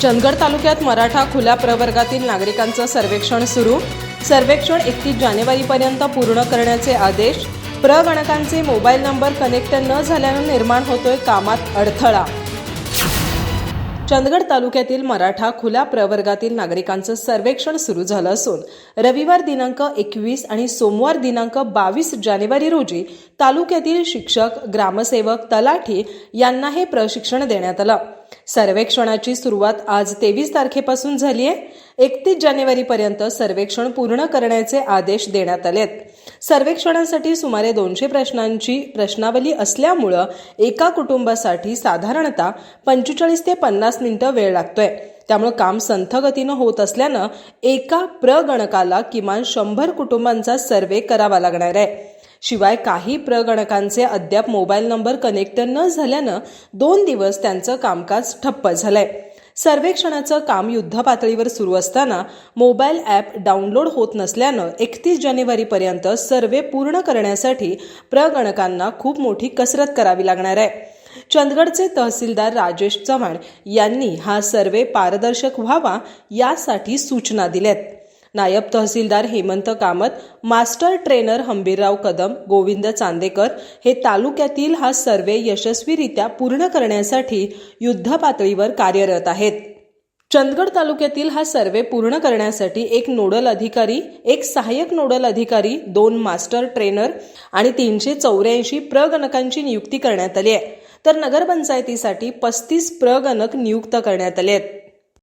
चंदगड तालुक्यात मराठा खुल्या प्रवर्गातील नागरिकांचं सर्वेक्षण सुरू. सर्वेक्षण एकतीस जानेवारीपर्यंत पूर्ण करण्याचे आदेश. प्रगणकांचे मोबाईल नंबर कनेक्ट न झाल्यानं निर्माण होतोय कामात अडथळा. चंदगड तालुक्यातील मराठा खुल्या प्रवर्गातील नागरिकांचं सर्वेक्षण सुरू झालं असून रविवार दिनांक एकवीस आणि सोमवार दिनांक बावीस जानेवारी रोजी तालुक्यातील शिक्षक ग्रामसेवक तलाठी यांना हे प्रशिक्षण देण्यात आलं. सर्वेक्षणाची सुरुवात आज तेवीस तारखेपासून झाली आहे. एकतीस जानेवारीपर्यंत सर्वेक्षण पूर्ण करण्याचे आदेश देण्यात आलेत. सर्वेक्षणासाठी सुमारे दोनशे प्रश्नांची प्रश्नावली असल्यामुळं एका कुटुंबासाठी साधारणतः पंचेचाळीस ते पन्नास मिनिटं वेळ लागतोय. त्यामुळे काम संथगतीनं होत असल्यानं एका प्रगणकाला किमान शंभर कुटुंबांचा सर्वे करावा लागणार आहे. शिवाय काही प्रगणकांचे अद्याप मोबाईल नंबर कनेक्ट न झाल्यानं दोन दिवस त्यांचं कामकाज ठप्प झालंय. सर्वेक्षणाचं काम युद्धपातळीवर सुरू असताना मोबाईल ॲप डाउनलोड होत नसल्यानं एकतीस जानेवारीपर्यंत सर्वे पूर्ण करण्यासाठी प्रगणकांना खूप मोठी कसरत करावी लागणार आहे. चंदगडचे तहसीलदार राजेश चव्हाण यांनी हा सर्वे पारदर्शक व्हावा यासाठी सूचना दिल्यात. नायब तहसीलदार हेमंत कामत मास्टर ट्रेनर हंबीरराव कदम गोविंद चांदेकर हे तालुक्यातील हा सर्वे यशस्वीरित्या पूर्ण करण्यासाठी युद्ध पातळीवर कार्यरत आहेत. चंदगड तालुक्यातील हा सर्वे पूर्ण करण्यासाठी एक नोडल अधिकारी एक सहाय्यक नोडल अधिकारी दोन मास्टर ट्रेनर आणि तीनशे चौऱ्याऐंशी प्रगणकांची नियुक्ती करण्यात आली आहे. तर नगरपंचायतीसाठी पस्तीस प्रगणक नियुक्त करण्यात आले आहेत.